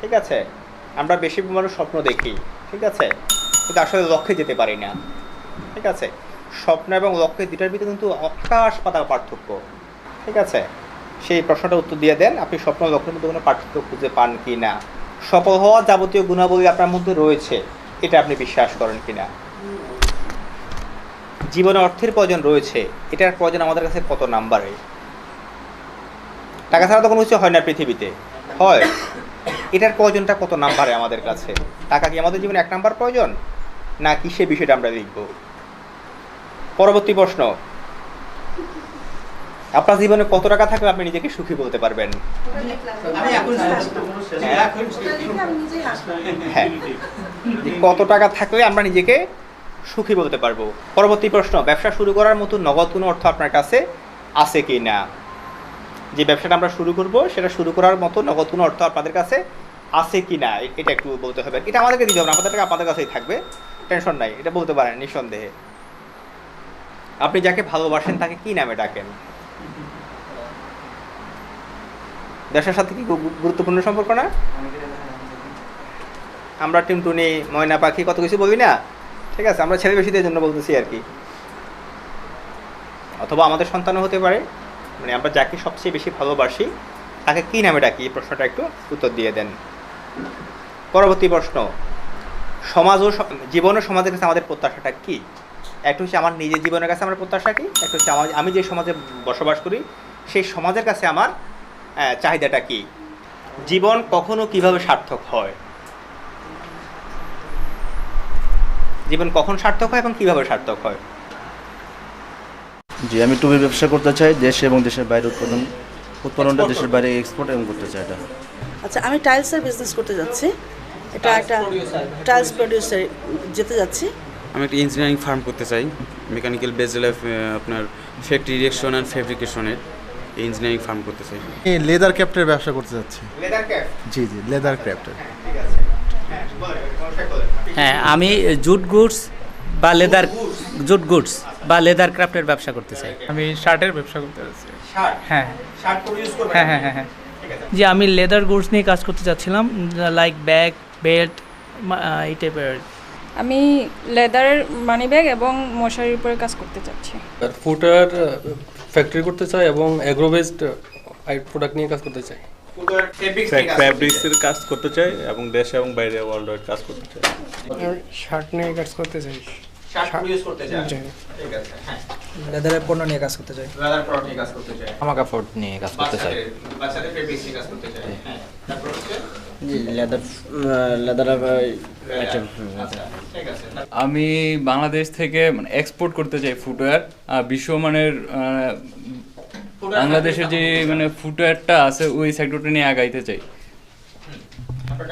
ঠিক আছে? আমরা বেশি মানুষ স্বপ্ন দেখি, ঠিক আছে? কিন্তু আসলে লক্ষ্যে যেতে পারি না, ঠিক আছে? স্বপ্ন এবং লক্ষ্যে দুটার ভিতরে কিন্তু আকাশ পাতাল পার্থক্য, ঠিক আছে? সেই প্রশ্নটা উত্তর দিয়ে দেন, আপনি স্বপ্ন লক্ষ্যের মধ্যে কোনো পার্থক্য খুঁজে পান কি না? সফল হওয়ার যাবতীয় গুণাবলী আপনার মধ্যে রয়েছে, এটা আপনি বিশ্বাস করেন কি না? জীবনে অর্থের প্রয়োজন রয়েছে, এটার প্রয়োজন আমাদের কাছে কত নাম্বারে টাকা ছাড়া তো কোনো কিছু হয় না পৃথিবীতে, হয়। এটার প্রয়োজনটা কত নাম্বারে আমাদের কাছে? টাকা কি আমাদের জীবনে এক নাম্বার প্রয়োজন? না কি সে বিষয়টা আমরা দেখব? পরবর্তী প্রশ্ন। আপনার জীবনে কত টাকা থাকলে আপনি নিজেকে সুখী বলতে পারবেন? এখন হ্যাঁ। কত টাকা থাকলে আমরা নিজেকে সুখী বলতে পারব? পরবর্তী প্রশ্ন ব্যবসা শুরু করার মতো নগদ কোনো অর্থ আপনার কাছে আছে কি না যে ব্যবসাটা আমরা শুরু করব, সেটা শুরু করার মতো নগদ কোনো অর্থ আপনাদের কাছে আছে কি না এটা একটু বলতে হবে। এটা আমাদেরকে দিতে হবে আমাদের টাকা আপনাদের কাছেই থাকবে। টেনশন নাই, এটা বলতে পারেন নিঃসন্দেহে। আপনি যাকে ভালোবাসেন, তাকে কি নামে ডাকেন? দেশের সাথে কি গুরুত্বপূর্ণ সম্পর্ক না? আমরা টিমটুনি ময়না পাখি, কত কিছু বলি না? ঠিক আছে, আমরা ছেলে বেশিদের জন্য বলতেছি আর কি। অথবা আমাদের সন্তানও হতে পারে। মানে আমরা যাকে সবচেয়ে বেশি ভালোবাসি, তাকে কী নামে ডাকি? এই প্রশ্নটা একটু উত্তর দিয়ে দেন। পরবর্তী প্রশ্ন, সমাজ ও জীবন ও সমাজের কাছে আমাদের প্রত্যাশাটা কি? একটা হচ্ছে আমার নিজের জীবনের কাছে আমার প্রত্যাশা কি? একটা হচ্ছে আমার আমি যে সমাজে বসবাস করি, সেই সমাজের কাছে আমার চাহিদাটা কি? জীবন কখনো কীভাবে সার্থক হয়? জীবন কখন সার্থক হয় এবং কীভাবে সার্থক হয়? জি আমি টুপির ব্যবসা করতে চাই দেশে এবং দেশের বাইরে উৎপাদন উৎপাদনটা দেশের বাইরে এক্সপোর্ট এবং করতে চাই এটা। আচ্ছা আমি টাইলসের বিজনেস করতে যাচ্ছি। এটা একটা টাইলস প্রডিউসার যেতে যাচ্ছি। আমি একটা ইঞ্জিনিয়ারিং ফার্ম করতে চাই। মেকানিক্যাল বেজেল আপনার ফ্যাক্টরি ইরেকশন অ্যান্ড ফেব্রিকেশনের ইঞ্জিনিয়ারিং ফার্ম করতে চাই। আমি লেদার ক্যাপ্টের ব্যবসা করতে যাচ্ছি। লেদার ক্যাপ জি জি লেদার ক্যাপ্টের ঠিক আছে। বলেন সমস্যা বলেন হ্যাঁ আমি জুট গুডস বা লেদার জুট গুডস। বা লেদার ক্রাফটের ব্যবসা করতে চাই। আমি শার্টের ব্যবসা করতে শার্ট? হ্যাঁ। শার্ট হ্যাঁ হ্যাঁ হ্যাঁ হ্যাঁ। ঠিক যে আমি লেদার গুডস নিয়ে কাজ করতে চাচ্ছিলাম লাইক ব্যাগ বেল্ট এই টাইপের আমি লেদারের মানি ব্যাগ এবং মশারির উপরে কাজ করতে চাচ্ছি। ফুটার ফ্যাক্টরি করতে চাই এবং অ্যাগ্রো বেসড প্রোডাক্ট নিয়ে কাজ করতে চাই। ফ্যাব্রিক্সের কাজ করতে চাই। এবং দেশে এবং বাইরে ওয়ার্ল্ড ওয়াইড কাজ করতে চাই। শার্ট নিয়ে কাজ করতে চাই। হ্যাঁ। লেদারের পণ্য নিয়ে কাজ করতে চাই লেদার প্রোডাক্ট নিয়ে কাজ করতে চাই জামা কাপড় নিয়ে কাজ করতে চাই বাচ্চাদের বাচ্চাদের ফেব্রিক্স নিয়ে কাজ করতে চাই হ্যাঁ। তারপর হচ্ছে? লেদার লেদার আচ্ছা আমি বাংলাদেশ থেকে মানে এক্সপোর্ট করতে চাই ফুটওয়্যার বিশ্বমানের আহ, বাংলাদেশের যে মানে ফুটওয়্যারটা আছে ওই সেক্টরটা নিয়ে আগাইতে চাই।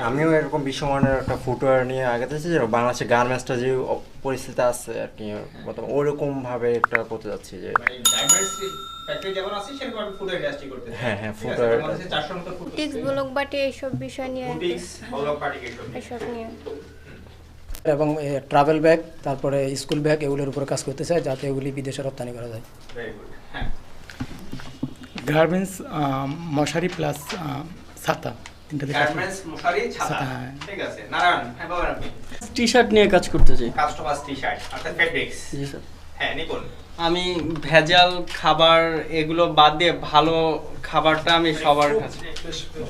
আমিও এরকম বিশ্বমানের একটা ফুটওয়্যার নিয়ে আগে থেকে যে বাংলাদেশের গার্মেন্টসটা যে পরিস্থিতি আছে আর কি বর্তমানে ওরকম ভাবে একটা করতে যাচ্ছি যে মানে হ্যাঁ, হ্যাঁ, ঠিক আছে? food আর- আমাদের কাছে 400 মতো food বুটিক্স ব্লক বাটি এইসব বিষয় নিয়ে বুটিক্স ব্লক পার্টি এসব নিয়ে। এবং ট্রাভেল ব্যাগ তারপরে স্কুল ব্যাগ এগুলোর উপরে কাজ করতে চাই যাতে এগুলি বিদেশে রপ্তানি করা যায় good. হ্যাঁ গার্মেন্টস মশারি প্লাস ছাতা তিনটাতে গার্মেন্টস মশারি ছাতা। ছাতা, হ্যাঁ। ঠিক আছে। নারায়ণ হ্যাঁ বলেন আপনি টি শার্ট নিয়ে কাজ করতে চাই। কাস্টমাইজ টি শার্ট অর্থাৎ ফেব্রিক্স জি স্যার। হ্যাঁ নিপুণ। আমি ভেজাল খাবার এগুলো বাদ দিয়ে ভালো খাবারটা আমি সবার কাছে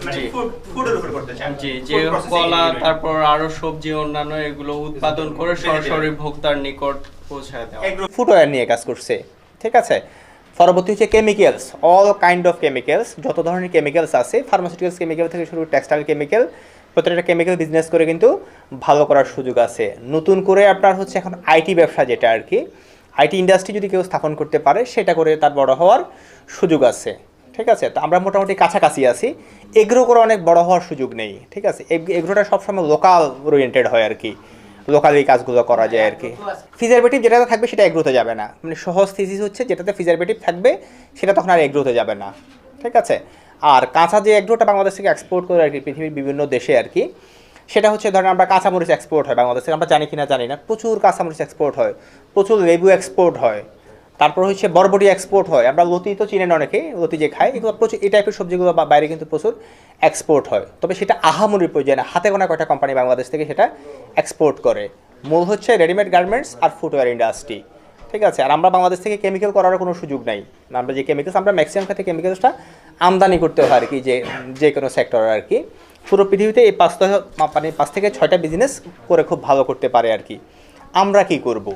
মানে জি। যে কলা তারপর আরও সবজি অন্যান্য এগুলো উৎপাদন করে সরাসরি ভোক্তার নিকট পৌঁছায় দেওয়া। এগ্রো ফুটওয়্যার নিয়ে কাজ করছে। ঠিক আছে? পরবর্তী হচ্ছে chemicals all kind of chemicals যত ধরনের কেমিক্যালস আছে ফার্মাসিউটিক্যালস কেমিক্যাল থেকে শুরু টেক্সটাইল কেমিক্যাল প্রত্যেকটা কেমিক্যাল বিজনেস করে কিন্তু ভালো করার সুযোগ আছে। নতুন করে আপনার হচ্ছে এখন আইটি ব্যবসা যেটা আর কি আইটি ইন্ডাস্ট্রি যদি কেউ স্থাপন করতে পারে, সেটা করে তার বড় হওয়ার সুযোগ আছে। ঠিক আছে? তো আমরা মোটামুটি কাছাকাছি আছি। এগ্রো করে অনেক বড় হওয়ার সুযোগ নেই। ঠিক আছে? এগ- এগ্রোটা সবসময় লোকাল ওরিয়েন্টেড হয় আর কি। লোকালি কাজগুলো করা যায় আর কি। ফিজারবেটিভ যেটাতে থাকবে সেটা এগ্রোতে যাবে না। মানে সহজ থিসিস হচ্ছে যেটাতে ফিজারবেটিভ থাকবে সেটা তখন আর এগ্রোতে যাবে না। ঠিক আছে? আর কাঁচা যে এগ্রোটা বাংলাদেশ থেকে এক্সপোর্ট করে আর কি পৃথিবীর বিভিন্ন দেশে আর কি সেটা হচ্ছে ধরেন আমরা কাঁচামরিচ এক্সপোর্ট হয় বাংলাদেশ থেকে। আমরা জানি কিনা জানি না প্রচুর কাঁচামরিচ এক্সপোর্ট হয় প্রচুর লেবু এক্সপোর্ট হয়। তারপর হচ্ছে বরবটি এক্সপোর্ট হয়। আমরা লতি তো চিনেন অনেকে, লতি যে খাই এগুলো প্রচুর, এই টাইপের সবজিগুলো বা- বাইরে কিন্তু প্রচুর এক্সপোর্ট হয়। তবে সেটা আহামরির প্রয়োজন হাতে গোনা কয়টা কোম্পানি বাংলাদেশ থেকে সেটা এক্সপোর্ট করে। মূল হচ্ছে রেডিমেড গার্মেন্টস আর ফুটওয়্যার ইন্ডাস্ট্রি ঠিক আছে? আর আমরা বাংলাদেশ থেকে কেমিক্যাল করার কোনো সুযোগ নাই। আমরা যে কেমিক্যালস আমরা ম্যাক্সিমাম ক্ষেত্রে কেমিক্যালসটা আমদানি করতে হয় আর কি, যে যে কোনো সেক্টরে আর কি। পুরো পৃথিবীতে এই পাঁচ থেকে মানে পাঁচ থেকে ছয়টা বিজনেস করে খুব ভালো করতে পারে আর কি। আমরা কি করব?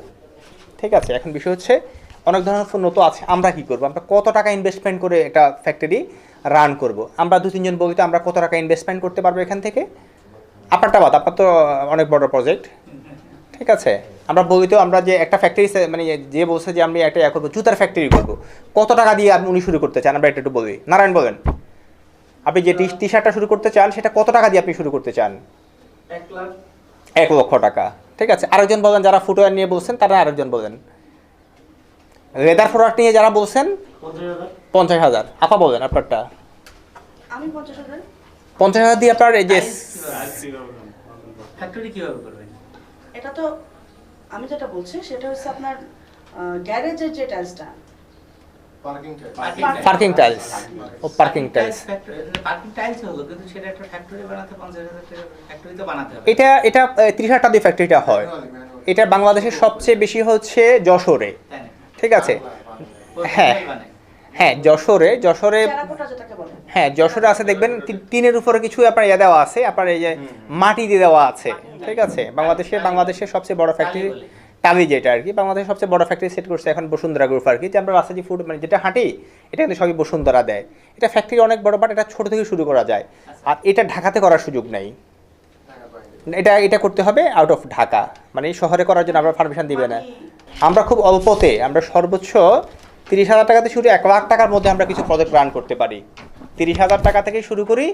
ঠিক আছে? এখন বিষয় হচ্ছে অনেক ধরনের পণ্য তো আছে আমরা কি করব? আমরা কত টাকা ইনভেস্টমেন্ট করে এটা ফ্যাক্টরি রান করব? আমরা দু তিনজন বলি তো আমরা কত টাকা ইনভেস্টমেন্ট করতে পারব এখান থেকে? আপনারটা বাদ আপনার তো অনেক বড় প্রজেক্ট ঠিক আছে? আমরা বলি তো আমরা যে একটা ফ্যাক্টরি মানে যে বলছে যে আমি একটা ইয়ে করব জুতার ফ্যাক্টরি করব। কত টাকা দিয়ে আপনি উনি শুরু করতে চান? আমরা এটা একটু বলি। নারায়ণ বলেন। আপনি যে টি শার্টটা শুরু করতে চান সেটা কত টাকা দিয়ে আপনি শুরু করতে চান? এক লক্ষ টাকা। ঠিক আছে? আরেকজন বলেন যারা ফুটওয়্যার নিয়ে বলছেন তারা আরেকজন বলেন। লেদার প্রোডাক্ট নিয়ে যারা বলছেন পঞ্চাশ হাজার। আপা বলেন আপনারটা। পঞ্চাশ হাজার। দিয়ে আপনার এই যে ফ্যাক্টরি কীভাবে করবেন? এটা তো আমি যেটা বলছি সেটা হচ্ছে আপনার গ্যারেজের যে টাইলসটা। পার্কিং টাইলস ও পার্কিং টাইলস পার্কিং টাইলস হলো কিন্তু সেটা একটা ফ্যাক্টরি বানাতে পঞ্চাশ হাজার টাকা ফ্যাক্টরি তো বানাতে হবে। এটা এটা ত্রিশ হাজার টাকা দিয়ে ফ্যাক্টরিটা হয়। এটা বাংলাদেশের সবচেয়ে বেশি হচ্ছে যশোরে। ঠিক আছে? হ্যাঁ। হ্যাঁ যশোরে যশোরে হ্যাঁ যশোরে আছে দেখবেন টিনের উপরে কিছু আপনার ইয়ে দেওয়া আছে আপনার এই যে মাটি দিয়ে দেওয়া আছে ঠিক আছে? বাংলাদেশে বাংলাদেশের সবচেয়ে বড় ফ্যাক্টরি টালি যেটা আর কি বাংলাদেশের সবচেয়ে বড় ফ্যাক্টরি সেট করছে এখন বসুন্ধরা গ্রুপ আর কি যে আমরা রাস্তা যে ফুড মানে যেটা হাঁটি এটা কিন্তু সবই বসুন্ধরা দেয়। এটা ফ্যাক্টরি অনেক বড় বাট এটা ছোট থেকে শুরু করা যায়। আর এটা ঢাকাতে করার সুযোগ নেই। এটা এটা করতে হবে আউট অফ ঢাকা। মানে শহরে করার জন্য আমরা পারমিশন দিবে না। আমরা খুব অল্পতে, আমরা সর্বোচ্চ তিরিশ হাজার টাকাতে শুরু, এক লাখ টাকার মধ্যে আমরা কিছু প্রজেক্ট রান করতে পারি। তিরিশ হাজার টাকা থেকে শুরু করি,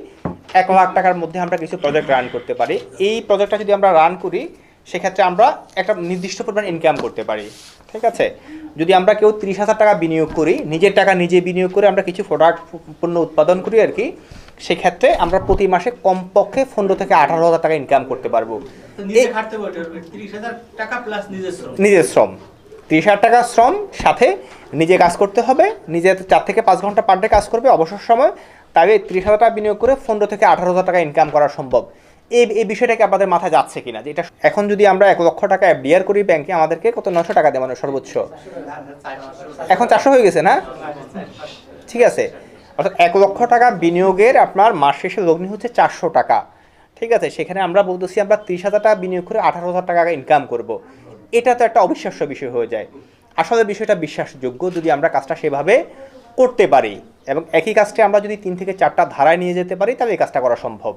এক লাখ টাকার মধ্যে আমরা কিছু প্রজেক্ট রান করতে পারি। এই প্রজেক্টটা যদি আমরা রান করি, সেক্ষেত্রে আমরা একটা নির্দিষ্ট পরিমাণ ইনকাম করতে পারি। ঠিক আছে? যদি আমরা কেউ তিরিশ হাজার টাকা বিনিয়োগ করি, নিজের টাকা নিজে বিনিয়োগ করে আমরা কিছু প্রোডাক্ট পণ্য উৎপাদন করি আর কি সেক্ষেত্রে আমরা প্রতি মাসে কমপক্ষে পনেরো থেকে আঠারো হাজার টাকা ইনকাম করতে পারব। নিজের শ্রম। তিরিশ হাজার টাকা শ্রম সাথে নিজে কাজ করতে হবে নিজে চার থেকে পাঁচ ঘণ্টা পার ডে কাজ করবে অবসর সময় তাই তিরিশ হাজার টাকা বিনিয়োগ করে পনেরো থেকে আঠারো হাজার টাকা ইনকাম করা সম্ভব। এই এই বিষয়টাকে আপনাদের মাথায় যাচ্ছে কিনা যে এটা এখন যদি আমরা এক লক্ষ টাকা এফডিআর করি ব্যাংকে আমাদেরকে কত? নশো টাকা দেয় মানে সর্বোচ্চ। এখন চারশো হয়ে গেছে না? ঠিক আছে। অর্থাৎ এক লক্ষ টাকা বিনিয়োগের আপনার মাস শেষে লগ্নি হচ্ছে চারশো টাকা। ঠিক আছে? সেখানে আমরা বলতেছি আমরা ত্রিশ হাজার টাকা বিনিয়োগ করে আঠারো হাজার টাকা ইনকাম করব। এটা তো একটা অবিশ্বাস্য বিষয় হয়ে যায়। আসলে বিষয়টা বিশ্বাসযোগ্য যদি আমরা কাজটা সেভাবে করতে পারি এবং একই কাজটি আমরা যদি তিন থেকে চারটা ধারায় নিয়ে যেতে পারি, তাহলে এই কাজটা করা সম্ভব।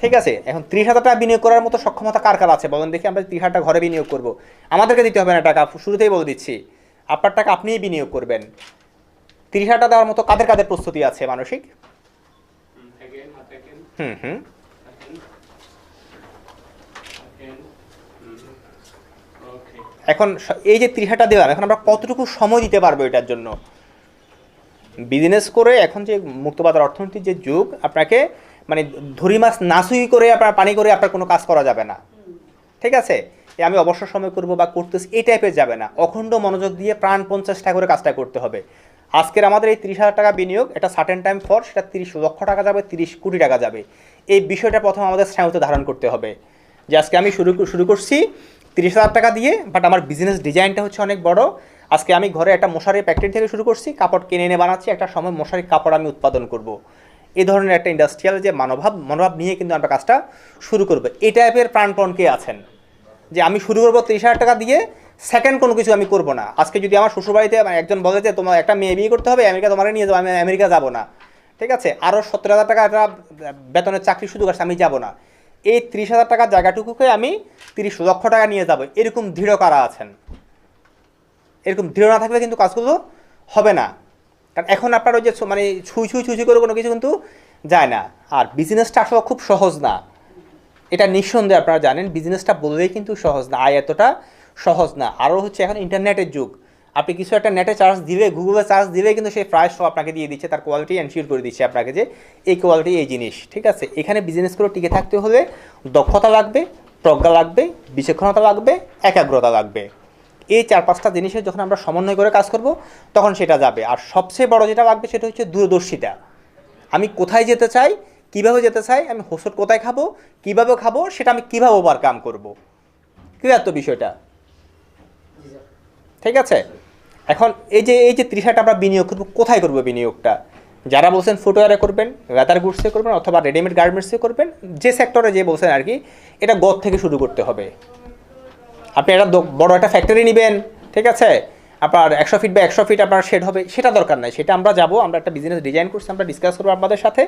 ঠিক আছে? এখন ত্রিশ হাজার টাকা বিনিয়োগ করার মতো সক্ষমতা কার কার আছে? বলেন দেখি আমরা ত্রিশ হাজার ঘরে বিনিয়োগ করব। আমাদেরকে দিতে হবে না টাকা। শুরুতেই বলে দিচ্ছি, আপনার টাকা আপনিই বিনিয়োগ করবেন। তিরিশ হাজার টাকা দেওয়ার মতো কাদের কাদের প্রস্তুতি আছে মানসিক? হুম হুম। এখন এই যে ত্রিশ হাজার টাকা দিলাম এখন আমরা কতটুকু সময় দিতে পারব এটার জন্য? বিজনেস করে এখন যে মুক্তবাজার অর্থনীতির যে যুগ আপনাকে মানে ধরি মাছ নাসুই করে আপনার পানি করে আপনার কোনো কাজ করা যাবে না। ঠিক আছে? এ আমি অবসর সময় করব বা করতেছি এই টাইপের যাবে না। অখণ্ড মনোযোগ দিয়ে প্রাণ পঞ্চাশটা করে কাজটা করতে হবে। আজকের আমাদের এই তিরিশ হাজার টাকা বিনিয়োগ, এটা সার্টেন টাইম ফর সেটা তিরিশ লক্ষ টাকা যাবে, তিরিশ কোটি টাকা যাবে। এই বিষয়টা প্রথম আমাদের স্নায়ুতে ধারণ করতে হবে। যে আজকে আমি শুরু শুরু করছি তিরিশ হাজার টাকা দিয়ে বাট আমার বিজনেস ডিজাইনটা হচ্ছে অনেক বড়। আজকে আমি ঘরে একটা মশারি ফ্যাক্টরি থেকে শুরু করছি, কাপড় কিনে এনে বানাচ্ছি, একটা সময় মশারির কাপড় আমি উৎপাদন করব। এই ধরনের একটা ইন্ডাস্ট্রিয়াল যে মনোভাব মনোভাব নিয়ে কিন্তু আমরা কাজটা শুরু করব। এই টাইপের প্রাণপণ কে আছেন? যে আমি শুরু করব তিরিশ হাজার টাকা দিয়ে সেকেন্ড কোনো কিছু আমি করব না। আজকে যদি আমার শ্বশুরবাড়িতে একজন বলে যে, তোমার একটা মেয়ে বিয়ে করতে হবে, আমেরিকা তোমার নিয়ে যাব আমি আমেরিকা যাব না। ঠিক আছে? আরও সত্তর হাজার টাকা একটা বেতনের চাকরি সুযোগ আছে, আমি যাব না। এই ত্রিশ হাজার টাকার জায়গাটুকুকে আমি তিরিশ লক্ষ টাকা নিয়ে যাব। এরকম দৃঢ় কারা আছেন? এরকম দৃঢ় না থাকলে কিন্তু কাজগুলো হবে না। কারণ এখন আপনার ওই যে মানে ছুঁই ছুঁই ছুঁই করে কোনো কিছু কিন্তু যায় না। আর বিজনেসটা আসলে খুব সহজ না। এটা নিঃসন্দেহে আপনারা জানেন বিজনেসটা বললেই কিন্তু সহজ না, আয় এতটা সহজ না। আরও হচ্ছে এখন ইন্টারনেটের যুগ। আপনি কিছু একটা নেটে চার্জ দিলে গুগলে চার্জ দিলে কিন্তু সেই প্রাইস সব আপনাকে দিয়ে দিচ্ছে, তার কোয়ালিটি এনশিওর করে দিচ্ছে আপনাকে যে এই কোয়ালিটি এই জিনিস, ঠিক আছে? এখানে বিজনেস করে টিকে থাকতে হলে দক্ষতা লাগবে, প্রজ্ঞা লাগবে, বিচক্ষণতা লাগবে, একাগ্রতা লাগবে। এই চার পাঁচটা জিনিসের যখন আমরা সমন্বয় করে কাজ করব, তখন সেটা যাবে। আর সবচেয়ে বড় যেটা লাগবে সেটা হচ্ছে দূরদর্শিতা। আমি কোথায় যেতে চাই কীভাবে যেতে চাই, আমি হোসট কোথায় খাব, কীভাবে খাব, সেটা আমি কীভাবে ওভারকাম করব? ক্লিয়ার তো বিষয়টা? ঠিক আছে? এখন এই যে এই যে ত্রিশ হাজার আমরা বিনিয়োগ করব, কোথায় করব বিনিয়োগটা? যারা বলছেন ফুটওয়ারে করবেন লেদার গুডসে করবেন, অথবা রেডিমেড গার্মেন্টসে করবেন, যে সেক্টরে যে বলছেন আর কি, এটা গদ থেকে শুরু করতে হবে। আপনি একটা বড় একটা ফ্যাক্টরি নেবেন, ঠিক আছে? আপনার একশো ফিট বা একশো ফিট আপনার শেড হবে, সেটা দরকার নাই। সেটা আমরা যাব, আমরা একটা বিজনেস ডিজাইন করছি, আমরা ডিসকাস করব আপনাদের সাথে।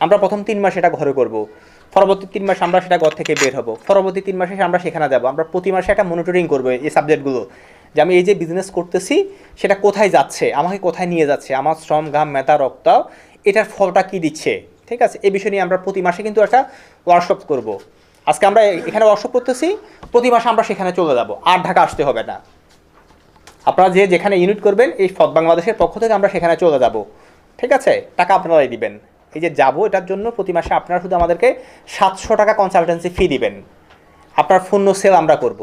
আমরা প্রথম তিন মাস এটা ঘরে করব। পরবর্তী তিন মাস আমরা সেটা ঘর থেকে বের হব। পরবর্তী তিন মাসে আমরা সেখানে যাব। আমরা প্রতি মাসে একটা মনিটরিং করব এই সাবজেক্টগুলো যে আমি এই যে বিজনেস করতেছি, সেটা কোথায় যাচ্ছে? আমাকে কোথায় নিয়ে যাচ্ছে? আমার শ্রম, ঘাম মেতা রক্ত, এটার ফলটা কি দিচ্ছে? ঠিক আছে? এই বিষয় নিয়ে আমরা প্রতি মাসে কিন্তু একটা ওয়ার্কশপ করব। আজকে আমরা এখানে ওয়ার্কশপ করতেছি, প্রতি মাসে আমরা সেখানে চলে যাব। আর ঢাকা আসতে হবে না। আপনারা যে যেখানে ইউনিট করবেন, এই ফদ বাংলাদেশের পক্ষ থেকে আমরা সেখানে চলে যাব। ঠিক আছে? টাকা আপনারাই দিবেন। এই যে যাব এটার জন্য প্রতি মাসে আপনারা শুধু আমাদেরকে সাতশো টাকা কনসালটেন্সি ফি দিবেন। আপনার ফোন সেল আমরা করব।